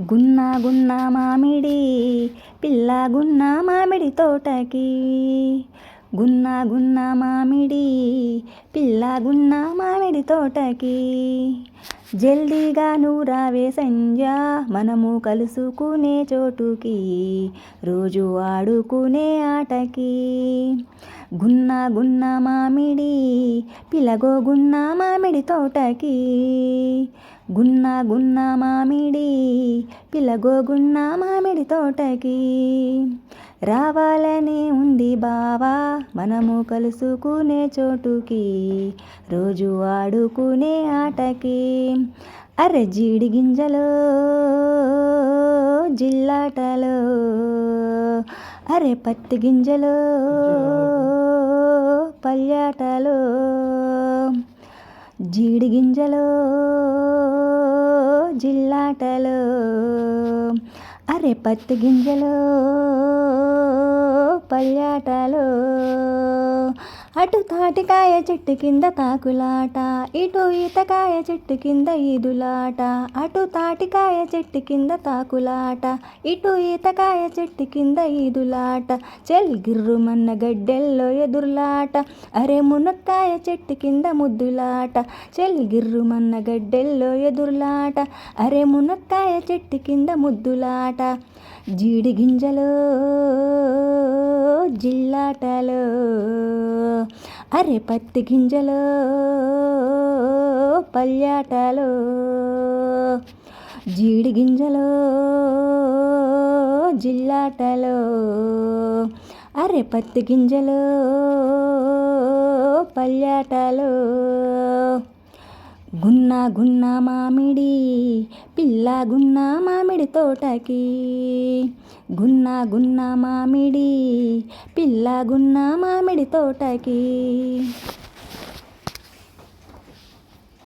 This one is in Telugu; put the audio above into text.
గున్నా గున్నా మామిడి పిల్ల గున్నా మామిడి తోటకి. గున్నా గున్నా మామిడి పిల్ల గున్నా మామిడి తోటకి. జల్దీగా నూరావే సంజ మనము కలుసుకునే చోటుకి. రోజు ఆడుకునే ఆటకి. గున్నా గున్నా మామిడి పిలగో గున్న మామిడి తోటకి. గున్న గున్న మామిడి పిలగో గున్న మామిడి తోటకి. రావాలని ఉంది బావా మనము కలుసుకునే చోటుకి. రోజు ఆడుకునే ఆటకి. అరే జీడి గింజలో జిల్లాటలో. అరే పత్తి గింజలో. పల్యాటలో. జీడి గింజలో జిల్లాటలో అరే పత్తి గింజలో పల్లాటలో అటు తాటికాయ చెట్టు కింద తాకులాట ఇటు ఈతకాయ చెట్టు కింద ఈదులాట. అటు తాటికాయ చెట్టు కింద తాకులాట ఇటు ఈతకాయ చెట్టు కింద ఈదులాట. చెల్ గిర్రుమన్న గడ్డెల్లో ఎదురులాట అరే మునక్కాయ చెట్టు కింద ముద్దులాట. చెల్ గిర్రుమన్న గడ్డెల్లో ఎదురులాట అరే మునక్కాయ చెట్టు కింద ముద్దులాట. జీడి గింజలో జిల్లాటలో అరే పత్తి గింజలో పల్యాటలో జీడి గింజలో జిల్లాటలో అరే పత్తి గింజలో పల్యాటలో. గున్న గున్న మామిడి పిల్ల గున్న మామిడి తోటకి. గున్న గున్న మామిడి పిల్ల గున్న మామిడి తోటకి.